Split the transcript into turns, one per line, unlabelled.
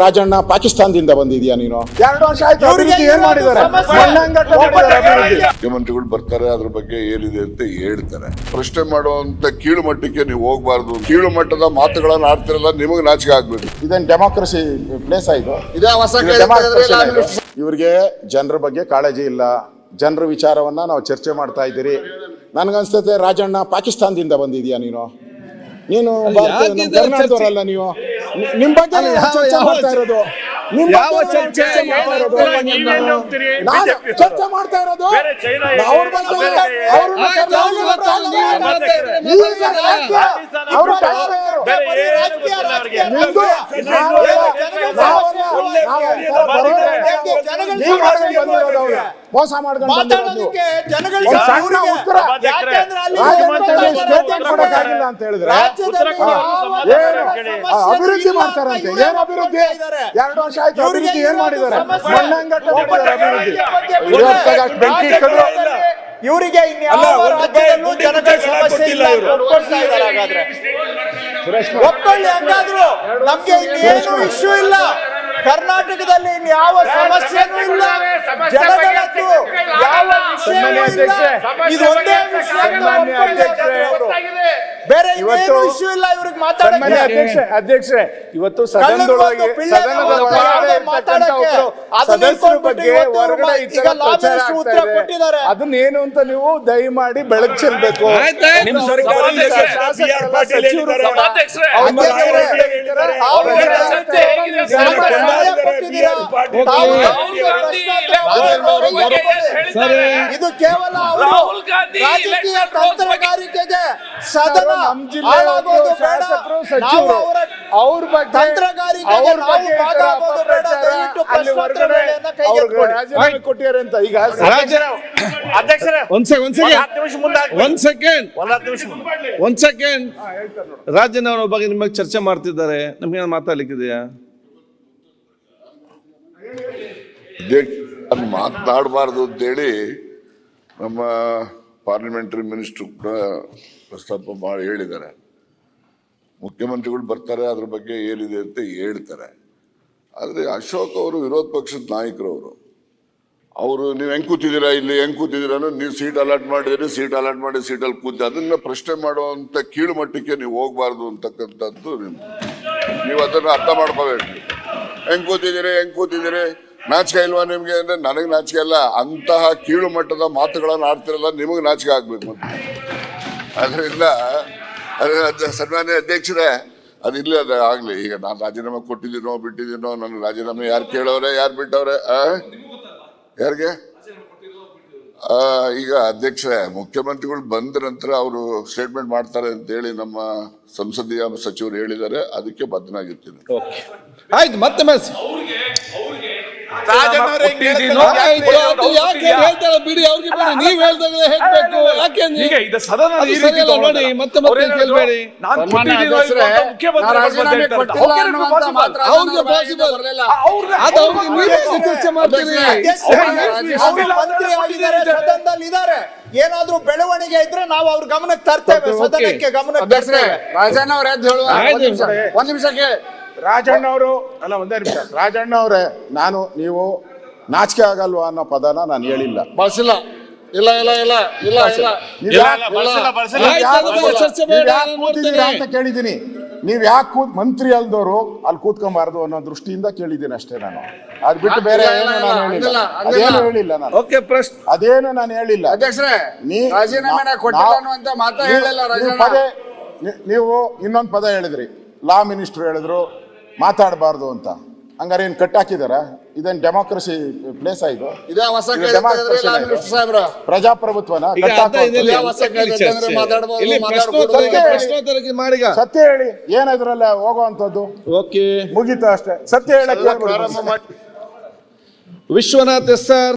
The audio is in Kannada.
ರಾಜಣ್ಣ ಪಾಕಿಸ್ತಾನದಿಂದ ಬಂದಿದ್ಯಾ ನೀನು? ಎರಡು ವರ್ಷ ಆಯ್ತು
ಇವ್ರಿಗೆ
ಅಭಿವೃದ್ಧಿ ಏನ್ ಮಾಡಿದ್ದಾರೆ? ಅಭಿವೃದ್ಧಿ.
ಮುಖ್ಯಮಂತ್ರಿಗಳು ಬರ್ತಾರೆ ಅದ್ರ ಬಗ್ಗೆ ಏನಿದೆ ಅಂತ ಹೇಳ್ತಾರೆ. ಪ್ರಶ್ನೆ ಮಾಡುವಂತ ಕೀಳು ಮಟ್ಟಕ್ಕೆ ನೀವು ಹೋಗ್ಬಾರ್ದು. ಕೀಳು ಮಟ್ಟದ ಮಾತುಗಳನ್ನ ಆಡ್ತಿರಲ್ಲ ನಿಮಗೆ ನಾಚಿಕೆ ಆಗ್ಬೇಕು.
ಇದೇನ್ ಡೆಮಾಕ್ರಸಿ ಪ್ಲೇಸ್ ಆಯ್ತು
ಇದೇ? ಹೊಸ
ಇದು democracy ನ ಇದು? ಇವ್ರಿಗೆ ಜನರ ಬಗ್ಗೆ ಕಾಳಜಿ ಇಲ್ಲ. ಜನರ ವಿಚಾರವನ್ನ ನಾವು ಚರ್ಚೆ ಮಾಡ್ತಾ ಇದ್ದೀರಿ. ನನ್ಗನ್ಸ್ತತೆ ರಾಜಣ್ಣ ಪಾಕಿಸ್ತಾನದಿಂದ ಬಂದಿದ್ಯಾ ನೀನು? ನೀನು ನಮ್ಮ ಕರ್ನಾಟಕದವರಲ್ಲ ನೀವು? ನಿಮ್ ಬಗ್ಗೆ
ಯಾವ-
ಚರ್ಚೆ ಮಾಡ್ತಾ ಇರೋದು? ನಿಮ್
ಯಾವ ಚರ್ಚೆ?
ಚರ್ಚೆ ಮಾಡ್ತಾ ಇರೋದು. ಅವ್ರ ಬಗ್ಗೆ
ಅವ್ರು
ಮೋಸ ಮಾಡ್ಕೊಂಡು ಸಣ್ಣ ಉತ್ತರ ಸ್ಟೇಟ್ಮೆಂಟ್ ಕೊಡಕ್ಕಾಗಿಲ್ಲ ಅಂತ ಹೇಳಿದ್ರೆ ಅಭಿವೃದ್ಧಿ ಮಾಡ್ತಾರಂತೆ.
ಅಂತ
ಏನ್ ಅಭಿವೃದ್ಧಿ. ಎರಡು ವರ್ಷ ಆಯ್ತು
ಇವ್ರಿಗೆ
ಅಭಿವೃದ್ಧಿ ಏನ್ ಮಾಡಿದ್ದಾರೆ. ಮಣ್ಣಂಗಟ್ಟ ಅಭಿವೃದ್ಧಿ. ಬೆಂಕಿ
ಇವರಿಗೆ ಇನ್ಯಾವ ರಾಜ್ಯದಲ್ಲೂ ಜನಗಳ ಸಮಸ್ಯೆ
ಕೊಟ್ಟಿಲ್ಲ
ಇಲ್ಲ. ಇದ್ದಾರೆ ಹಾಗಾದ್ರೆ. ಒಪ್ಕೊಳ್ಳಿ ಹಂಗಾದ್ರು. ನಮ್ಗೆ ಇನ್ನೇನು ಇಶ್ಯೂ ಇಲ್ಲ. ಕರ್ನಾಟಕದಲ್ಲಿ ಯಾವ ಸಮಸ್ಯೆನೂ ಇಲ್ಲ. ಜನಗಳದ್ದು ಯಾವ ವಿಷಯವೂ ಇಲ್ಲ. ಇದು ಒಂದೇ ವಿಷಯ. ಬೇರೆ ಇವತ್ತು ಇಶ್ಯೂ ಇಲ್ಲ ಇವ್ರಿಗೆ
ಸನ್ಮಾನ್ಯ
ಮಾತಾಡಕ್ಕೆ
ಅಧ್ಯಕ್ಷ ಅಧ್ಯಕ್ಷರೇ ಇವತ್ತು ಸದನದೊಳಗೆ ಸದಸ್ಯರ ಬಗ್ಗೆ ಹೊರಗಡೆ
ಈಗ ಉತ್ತರ. ಕೊಟ್ಟಿದ್ದಾರೆ.
ಅದನ್ನೇನು ಅಂತ ನೀವು ದಯಮಾಡಿ ಬೆಳಕು ಚೆಲ್ಬೇಕು. ನಿಮ್ಮ
ನಿಮ್ಮ
ಇದು ಕೇವಲ ಅವರು
ರಾಹುಲ್ ಗಾಂಧಿ
ರಾಜಕೀಯ ತಂತ್ರಗಾರಿಕೆಗೆ ಸದನ ಹಾಳಾಗೋದು ಬೇಡ. ನಾವು ಅವರ
ಅವ್ರ ಬಗ್ಗೆ ಅವ್ರ ರಾಜೀನಾಮೆ ಕೊಟ್ಟಿದ್ದಾರೆ ಅಂತ ಈಗ
ಅಧ್ಯಕ್ಷರೇ
ಒಂದ್ ಒಂದ್
ಒಂದ್
ಸೆಕೆಂಡ್. ಒಂದ್ ಬಗ್ಗೆ ನಿಮಗೆ ಚರ್ಚೆ ಮಾಡ್ತಿದ್ದಾರೆ. ನಮ್ಗೆ ಮಾತಾಡ್ಲಿಕ್ಕಿದೆಯಾ?
ಅದು ಮಾತನಾಡಬಾರ್ದು ಅಂತೇಳಿ ನಮ್ಮ ಪಾರ್ಲಿಮೆಂಟರಿ ಮಿನಿಸ್ಟ್ರು ಕೂಡ ಪ್ರಸ್ತಾಪ ಮಾಡಿ ಹೇಳಿದ್ದಾರೆ. ಮುಖ್ಯಮಂತ್ರಿಗಳು ಬರ್ತಾರೆ, ಅದ್ರ ಬಗ್ಗೆ ಏನಿದೆ ಅಂತ ಹೇಳ್ತಾರೆ. ಆದರೆ ಅಶೋಕ್ ಅವರು ವಿರೋಧ ಪಕ್ಷದ ನಾಯಕರು ಅವರು. ನೀವು ಹೆಂಗೆ ಕೂತಿದ್ದೀರಾ ಇಲ್ಲಿ? ಹೆಂಗ್ ಕೂತಿದ್ದೀರಾ? ನೀವು ಸೀಟ್ ಅಲಾಟ್ ಮಾಡಿದಿರಿ ಸೀಟ್ ಅಲಾಟ್ ಮಾಡಿ ಸೀಟಲ್ಲಿ ಕೂತ. ಅದನ್ನ ಪ್ರಶ್ನೆ ಮಾಡುವಂತ ಕೀಳು ಮಟ್ಟಕ್ಕೆ ನೀವು ಹೋಗ್ಬಾರ್ದು ಅಂತಕ್ಕಂಥದ್ದು ನೀವು ನೀವು ಅದನ್ನು ಅರ್ಥ ಮಾಡ್ಕೋಬೇಕು. ಹೆಂಗ್ ಕೂತಿದ್ದೀರಿ? ಹೆಂಗ್ ಕೂತಿದ್ದೀರಿ? ನಾಚಿಕೆ ಇಲ್ವಾ ನಿಮ್ಗೆ? ಅಂದ್ರೆ ನನಗೆ ನಾಚಿಕೆ ಇಲ್ಲ ಅಂತಹ ಕೀಳು ಮಟ್ಟದ ಮಾತುಗಳನ್ನು ಆಡ್ತಿರಲ್ಲ, ನಿಮಗೆ ನಾಚಿಕೆ ಆಗ್ಬೇಕು ಅದರಿಂದ ಅದು- ಅದು ಸನ್ಮಾನ್ಯ ಅಧ್ಯಕ್ಷರೇ ಅದಿಲ್ಲ ಅದು ಆಗ್ಲಿ. ಈಗ ನಾನು ರಾಜೀನಾಮೆ ಕೊಟ್ಟಿದ್ದೀನೋ, ಬಿಟ್ಟಿದ್ದೀನೋ, ನನ್ನ ರಾಜೀನಾಮೆ ಯಾರು ಕೇಳೋರೆ, ಯಾರು ಬಿಟ್ಟವ್ರೆ? ಯಾರಿಗೆ? ಈಗ ಅಧ್ಯಕ್ಷರೇ, ಮುಖ್ಯಮಂತ್ರಿಗಳು ಬಂದ ನಂತರ ಅವರು ಸ್ಟೇಟ್ಮೆಂಟ್ ಮಾಡ್ತಾರೆ ಅಂತ ಹೇಳಿ ನಮ್ಮ ಸಂಸದೀಯ ಸಚಿವರು ಹೇಳಿದ್ದಾರೆ. ಅದಕ್ಕೆ ಬದ್ಧನಾಗಿರ್ತೀನಿ.
ಆಯ್ತು, ಮತ್ತೆ ಬಿಡಿ ಅವ್ರಿಗೆ ಬಿಡಿ. ನೀವ್ ಹೇಳ್ದಾಗಲೇ ಹೇಳ್ಬೇಕು. ಯಾಕೆ. ನೋಡಿ ಮತ್ತೆ ಮತ್ತೆ ಕೇಳ್ಬೇಡಿ.
ಅವ್ರಿಗೆ
ಪಾಸಿಬಲ್. ಅದು ಅವ್ರಿಗೆ ನೀವೇ ಚರ್ಚೆ ಮಾಡ್ತೀರಿ.
ಇದ್ದಾರೆ ಏನಾದ್ರೂ ಬೆಳವಣಿಗೆ ಇದ್ರೆ ನಾವು ಅವ್ರ ಗಮನಕ್ಕೆ ತರ್ತೇವೆ. ಸದನಕ್ಕೆ ಗಮನಕ್ಕೆ
ರಾಜಣ್ಣ ಅವ್ರ. ಒಂದ್ ನಿಮಿಷ ಒಂದ್ ನಿಮಿಷ ಕೇಳಿ. ರಾಜಣ್ಣ ಅವರು ಅಲ್ಲ ಒಂದೇ ನಿಮಿಷ. ರಾಜಣ್ಣ ಅವರೇ ನಾನು ನೀವು ನಾಚಿಕೆ ಆಗಲ್ವಾ ಅನ್ನೋ ಪದನ ನಾನು ಹೇಳಿಲ್ಲ.
ಬಳಸಿಲ್ಲ. ಇಲ್ಲ ಇಲ್ಲ ಇಲ್ಲ ಇಲ್ಲ ಇಲ್ಲ.
ನೀವ್ ಯಾಕ್-
ಇಲ್ಲ, ಬಳಸಿಲ್ಲ, ಬಳಸಿಲ್ಲ.
ನೀವ್ ಯಾಕ್
ಆಯ್ತು, ಅದು
ಕೂತಿದ್ದೀರಾ?
ಚರ್ಚೆ ಬೇಡ,
ನೀವ್ ಯಾಕ್
ನಾನು
ಕೂತಿದ್ದೀರಾ
ನೋಡ್ತೇನೆ.
ಅಂತ ಕೇಳಿದೀನಿ ನೀವ್ ಯಾಕೆ ಕೂತ್ ಮಂತ್ರಿ ಅಲ್ದವರು ಅಲ್ಲಿ ಕೂತ್ಕೊಂಬಾರ್ದು ಅನ್ನೋ ದೃಷ್ಟಿಯಿಂದ ಕೇಳಿದ್ದೀನಿ ಅಷ್ಟೇ ನಾನು. ಅದ್ ಬಿಟ್ಟು ಬೇರೆ
ಇಲ್ಲ,
ಏನು ನಾನು
ಇಲ್ಲ,
ಹೇಳಿಲ್ಲ.
ಹಂಗಿಲ್ಲ,
ಅದೇನು ಹೇಳಿಲ್ಲ ನಾನು.
ಓಕೆ ಪ್ರಶ್ನೆ
ಅದೇನು ನಾನು ಹೇಳಿಲ್ಲ.
ಅಧ್ಯಕ್ಷರೇ
ನೀ-
ರಾಜೀನಾಮೆನ
ನಾ-
ಕೊಟ್ಟಿಲ್ಲ
ನಾವು-
ಅನ್ನುವಂತ ಮಾತಾ
ನೀವು-
ಹೇಳಿಲ್ಲ
ನೀವು
ರಾಜಣ್ಣ.
ಪದೇ ನೀ- ನೀವು ಇನ್ನೊಂದು ಪದ ಹೇಳಿದ್ರಿ. ಲಾ ಮಿನಿಸ್ಟರ್ ಹೇಳಿದ್ರು. ಮಾತಾಡಬಾರ್ದು ಅಂತ. ಹಂಗಾರೆ ಏನ್ ಕಟ್ ಹಾಕಿದಾರ? ಇದೇನ್ ಡೆಮಾಕ್ರಸಿ ಪ್ಲೇಸ್ ಆಯ್ತು
ಇದೇ? ಹೊಸ
ಇದು.
ಸಾಹೇಬ್ರ.
ಪ್ರಜಾಪ್ರಭುತ್ವನ ಸತ್ಯ
ಪ್ರಶ್ನೋತ್ತರಕ್ಕೆ ಮಾಡೀಗ.
ಸತ್ಯ ಹೇಳಿ. ಏನಿದ್ರಲ್ಲ ಹೋಗುವಂತದ್ದು
ಓಕೆ.
ಮುಗೀತು ಅಷ್ಟೇ. ಸತ್ಯ ಹೇಳಕ್ಕೆ.
Vishwanath yes sir